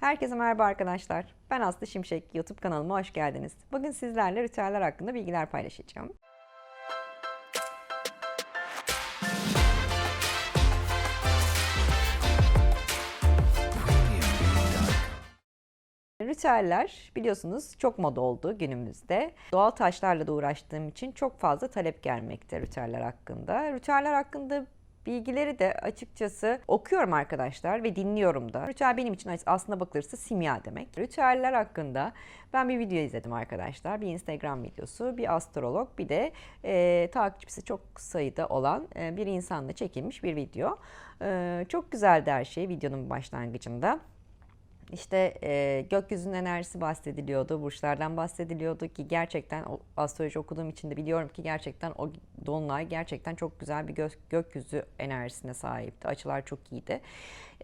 Herkese merhaba arkadaşlar. Ben Aslı Şimşek. YouTube kanalıma hoş geldiniz. Bugün sizlerle ritüeller hakkında bilgiler paylaşacağım. Ritüeller biliyorsunuz çok moda oldu günümüzde. Doğal taşlarla da uğraştığım için çok fazla talep gelmekte ritüeller hakkında. Ritüeller hakkında bilgileri de açıkçası okuyorum arkadaşlar ve dinliyorum da. Ritüel benim için aslında bakılırsa simya demek. Ritüeller hakkında ben bir video izledim arkadaşlar. Bir Instagram videosu, bir astrolog, bir de e, takipçisi çok sayıda olan e, bir insanla çekilmiş bir video. E, çok güzeldi her şey videonun başlangıcında. İşte e, gökyüzünün enerjisi bahsediliyordu, burçlardan bahsediliyordu ki gerçekten astroloji okuduğum için de biliyorum ki gerçekten o dolunay gerçekten çok güzel bir gö gökyüzü enerjisine sahipti. Açılar çok iyiydi.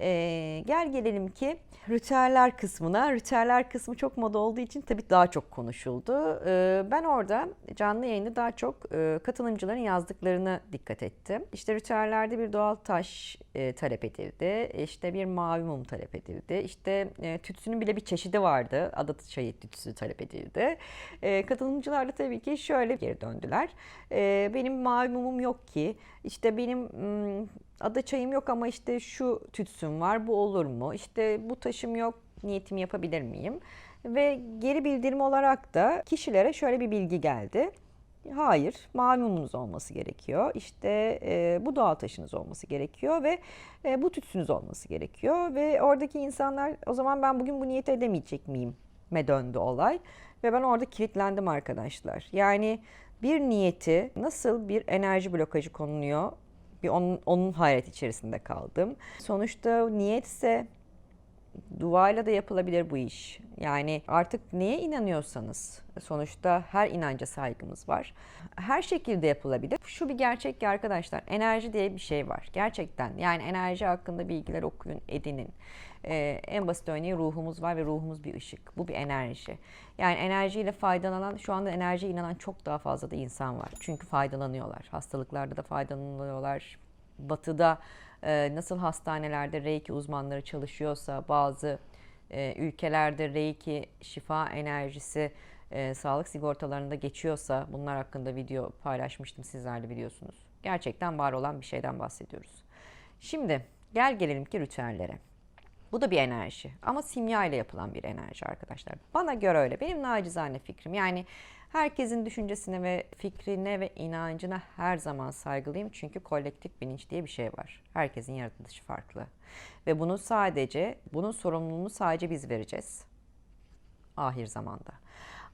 E, gel gelelim ki ritüeller kısmına. Ritüeller kısmı çok moda olduğu için tabii daha çok konuşuldu. E, ben orada canlı yayında daha çok e, katılımcıların yazdıklarını dikkat ettim. İşte ritüellerde bir doğal taş e, talep edildi. İşte bir mavi mum talep edildi. İşte e, tütsünün bile bir çeşidi vardı. Ada çayı tütsüsü talep edildi. Katılımcılar da tabii ki şöyle geri döndüler. Benim mavi mumum yok ki. İşte benim ada çayım yok ama işte şu tütsüm var. Bu olur mu? İşte bu taşım yok. Niyetimi yapabilir miyim? Ve geri bildirim olarak da kişilere şöyle bir bilgi geldi. Hayır, mavi olması gerekiyor. İşte e, bu doğal taşınız olması gerekiyor ve e, bu tütsünüz olması gerekiyor. Ve oradaki insanlar o zaman ben bugün bu niyet edemeyecek miyim? Me döndü olay. Ve ben orada kilitlendim arkadaşlar. Yani bir niyeti nasıl bir enerji blokajı konuluyor? Bir onun, onun hayret içerisinde kaldım. Sonuçta niyetse duayla da yapılabilir bu iş. Yani artık neye inanıyorsanız sonuçta her inanca saygımız var. Her şekilde yapılabilir. Şu bir gerçek ki arkadaşlar enerji diye bir şey var. Gerçekten yani enerji hakkında bilgiler okuyun, edinin. Ee, en basit örneği ruhumuz var ve ruhumuz bir ışık. Bu bir enerji. Yani enerjiyle faydalanan, şu anda enerjiye inanan çok daha fazla da insan var. Çünkü faydalanıyorlar. Hastalıklarda da faydalanıyorlar. Batı'da nasıl hastanelerde Reiki uzmanları çalışıyorsa bazı e, ülkelerde Reiki şifa enerjisi e, sağlık sigortalarında geçiyorsa bunlar hakkında video paylaşmıştım sizlerle biliyorsunuz. Gerçekten var olan bir şeyden bahsediyoruz. Şimdi gel gelelim ki ritüellere. Bu da bir enerji ama simya ile yapılan bir enerji arkadaşlar. Bana göre öyle. Benim nacizane fikrim. Yani herkesin düşüncesine ve fikrine ve inancına her zaman saygılıyım. Çünkü kolektif bilinç diye bir şey var. Herkesin yaratılışı farklı. Ve bunu sadece, bunun sorumluluğunu sadece biz vereceğiz. Ahir zamanda.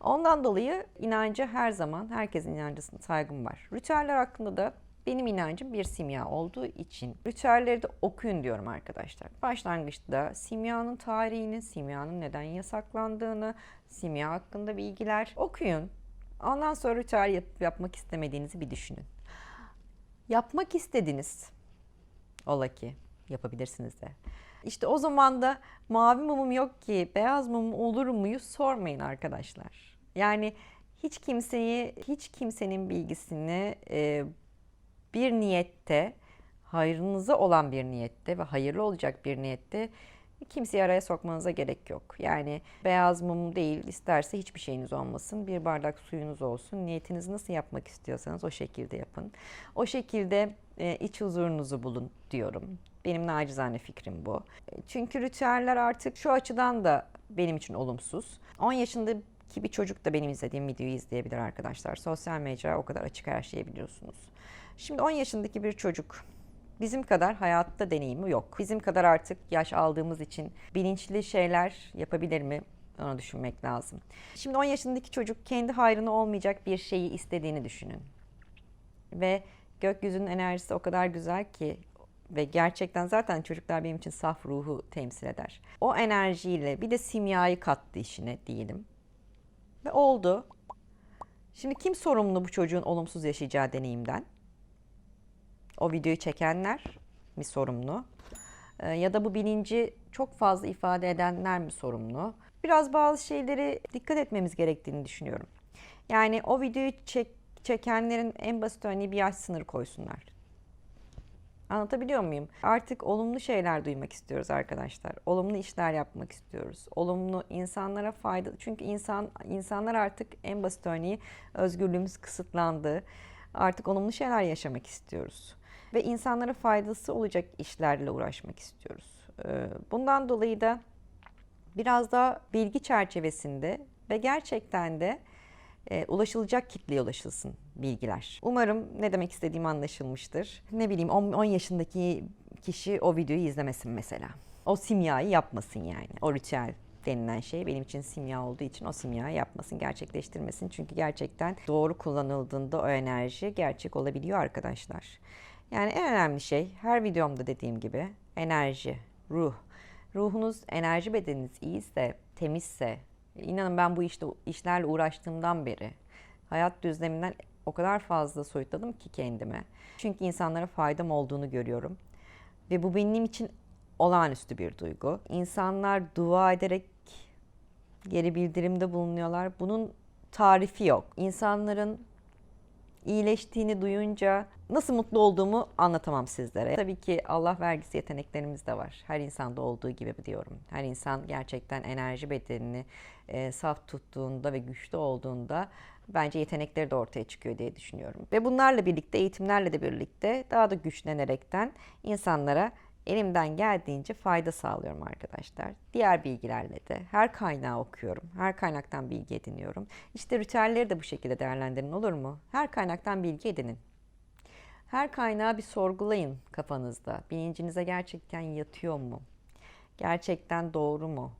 Ondan dolayı inancı her zaman, herkesin inancısına saygım var. Ritüeller hakkında da benim inancım bir simya olduğu için ritüelleri de okuyun diyorum arkadaşlar. Başlangıçta simyanın tarihini, simyanın neden yasaklandığını, simya hakkında bilgiler okuyun. Ondan sonra ritüel yap- yapmak istemediğinizi bir düşünün. Yapmak istediniz. Ola ki yapabilirsiniz de. İşte o zaman da mavi mumum yok ki beyaz mumum olur muyu sormayın arkadaşlar. Yani hiç kimseyi, hiç kimsenin bilgisini e, bir niyette, hayrınıza olan bir niyette ve hayırlı olacak bir niyette kimseyi araya sokmanıza gerek yok. Yani beyaz mum değil, isterse hiçbir şeyiniz olmasın. Bir bardak suyunuz olsun. Niyetinizi nasıl yapmak istiyorsanız o şekilde yapın. O şekilde e, iç huzurunuzu bulun diyorum. Benim nacizane fikrim bu. E, Çünkü ritüeller artık şu açıdan da benim için olumsuz. 10 yaşındaki bir çocuk da benim izlediğim videoyu izleyebilir arkadaşlar. Sosyal mecra o kadar açık her şeyi biliyorsunuz. Şimdi 10 yaşındaki bir çocuk bizim kadar hayatta deneyimi yok. Bizim kadar artık yaş aldığımız için bilinçli şeyler yapabilir mi? Onu düşünmek lazım. Şimdi 10 yaşındaki çocuk kendi hayrına olmayacak bir şeyi istediğini düşünün. Ve gökyüzünün enerjisi o kadar güzel ki ve gerçekten zaten çocuklar benim için saf ruhu temsil eder. O enerjiyle bir de simyayı kattı işine diyelim. Ve oldu. Şimdi kim sorumlu bu çocuğun olumsuz yaşayacağı deneyimden? O videoyu çekenler mi sorumlu? Ee, ya da bu bilinci çok fazla ifade edenler mi sorumlu? Biraz bazı şeyleri dikkat etmemiz gerektiğini düşünüyorum. Yani o videoyu çek, çekenlerin en basit örneği bir yaş sınırı koysunlar. Anlatabiliyor muyum? Artık olumlu şeyler duymak istiyoruz arkadaşlar. Olumlu işler yapmak istiyoruz. Olumlu insanlara fayda çünkü insan insanlar artık en basit örneği özgürlüğümüz kısıtlandı. Artık olumlu şeyler yaşamak istiyoruz ve insanlara faydası olacak işlerle uğraşmak istiyoruz. Ee, Bundan dolayı da biraz daha bilgi çerçevesinde ve gerçekten de e, ulaşılacak kitleye ulaşılsın bilgiler. Umarım ne demek istediğim anlaşılmıştır. Ne bileyim 10, 10 yaşındaki kişi o videoyu izlemesin mesela. O simyayı yapmasın yani. O ritüel denilen şey benim için simya olduğu için o simyayı yapmasın, gerçekleştirmesin. Çünkü gerçekten doğru kullanıldığında o enerji gerçek olabiliyor arkadaşlar. Yani en önemli şey her videomda dediğim gibi enerji, ruh. Ruhunuz, enerji bedeniniz iyiyse, temizse, inanın ben bu işte işlerle uğraştığımdan beri hayat düzleminden o kadar fazla soyutladım ki kendime. Çünkü insanlara faydam olduğunu görüyorum. Ve bu benim için olağanüstü bir duygu. İnsanlar dua ederek geri bildirimde bulunuyorlar. Bunun tarifi yok. İnsanların iyileştiğini duyunca nasıl mutlu olduğumu anlatamam sizlere. Tabii ki Allah vergisi yeteneklerimiz de var. Her insanda olduğu gibi diyorum. Her insan gerçekten enerji bedenini e, saf tuttuğunda ve güçlü olduğunda bence yetenekleri de ortaya çıkıyor diye düşünüyorum. Ve bunlarla birlikte, eğitimlerle de birlikte daha da güçlenerekten insanlara elimden geldiğince fayda sağlıyorum arkadaşlar. Diğer bilgilerle de her kaynağı okuyorum. Her kaynaktan bilgi ediniyorum. İşte ritüelleri de bu şekilde değerlendirin olur mu? Her kaynaktan bilgi edinin. Her kaynağı bir sorgulayın kafanızda. Bilincinize gerçekten yatıyor mu? Gerçekten doğru mu?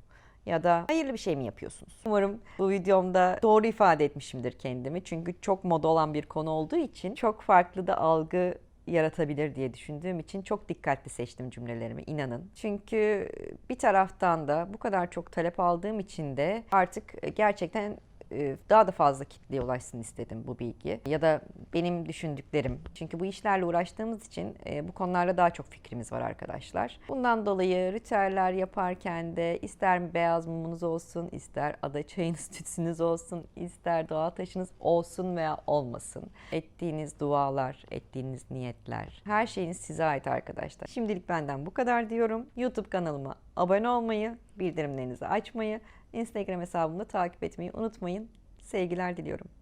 Ya da hayırlı bir şey mi yapıyorsunuz? Umarım bu videomda doğru ifade etmişimdir kendimi. Çünkü çok moda olan bir konu olduğu için çok farklı da algı yaratabilir diye düşündüğüm için çok dikkatli seçtim cümlelerimi inanın. Çünkü bir taraftan da bu kadar çok talep aldığım için de artık gerçekten e, daha da fazla kitleye ulaşsın istedim bu bilgi. Ya da benim düşündüklerim. Çünkü bu işlerle uğraştığımız için e, bu konularda daha çok fikrimiz var arkadaşlar. Bundan dolayı ritüeller yaparken de ister beyaz mumunuz olsun, ister ada çayınız tütsünüz olsun, ister doğa taşınız olsun veya olmasın. Ettiğiniz dualar, ettiğiniz niyetler, her şeyiniz size ait arkadaşlar. Şimdilik benden bu kadar diyorum. YouTube kanalıma abone olmayı, bildirimlerinizi açmayı Instagram hesabımda takip etmeyi unutmayın. Sevgiler diliyorum.